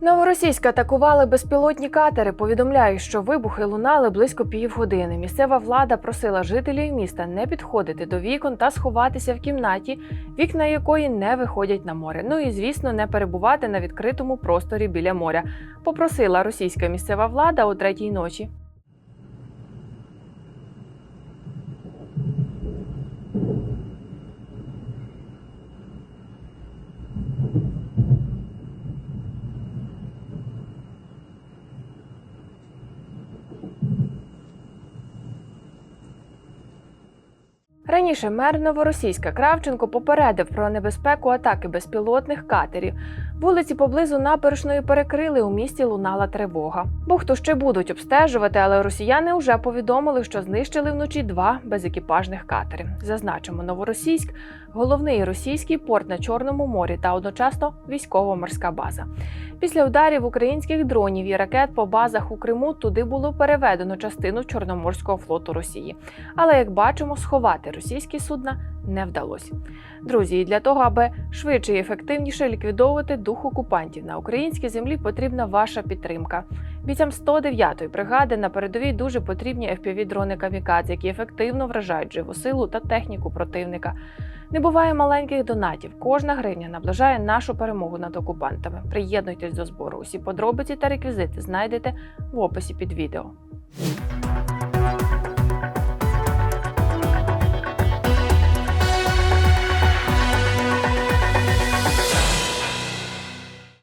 Новоросійська атакували безпілотні катери. Повідомляють, що вибухи лунали близько півгодини. Місцева влада просила жителів міста не підходити до вікон та сховатися в кімнаті, вікна якої не виходять на море. Ну і звісно, не перебувати на відкритому просторі біля моря. Попросила російська місцева влада о третій ночі. Раніше мер Новоросійська Кравченко попередив про небезпеку атаки безпілотних катерів. Вулиці поблизу набережної перекрили. У місті лунала тривога. Бухту ще будуть обстежувати, але росіяни вже повідомили, що знищили вночі два безекіпажних катери. Зазначимо, новоросійськ головний російський порт на Чорному морі та одночасно військово-морська база. Після ударів українських дронів і ракет по базах у Криму туди було переведено частину Чорноморського флоту Росії. Але як бачимо, сховати російські судна не вдалося. Друзі, і для того, аби швидше і ефективніше ліквідовувати дух окупантів на українській землі, потрібна ваша підтримка. Бійцям 109-ї бригади на передовій дуже потрібні fpv дрони камікадзе, які ефективно вражають живу силу та техніку противника. Не буває маленьких донатів. Кожна гривня наближає нашу перемогу над окупантами. Приєднуйтесь до збору. Усі подробиці та реквізити знайдете в описі під відео.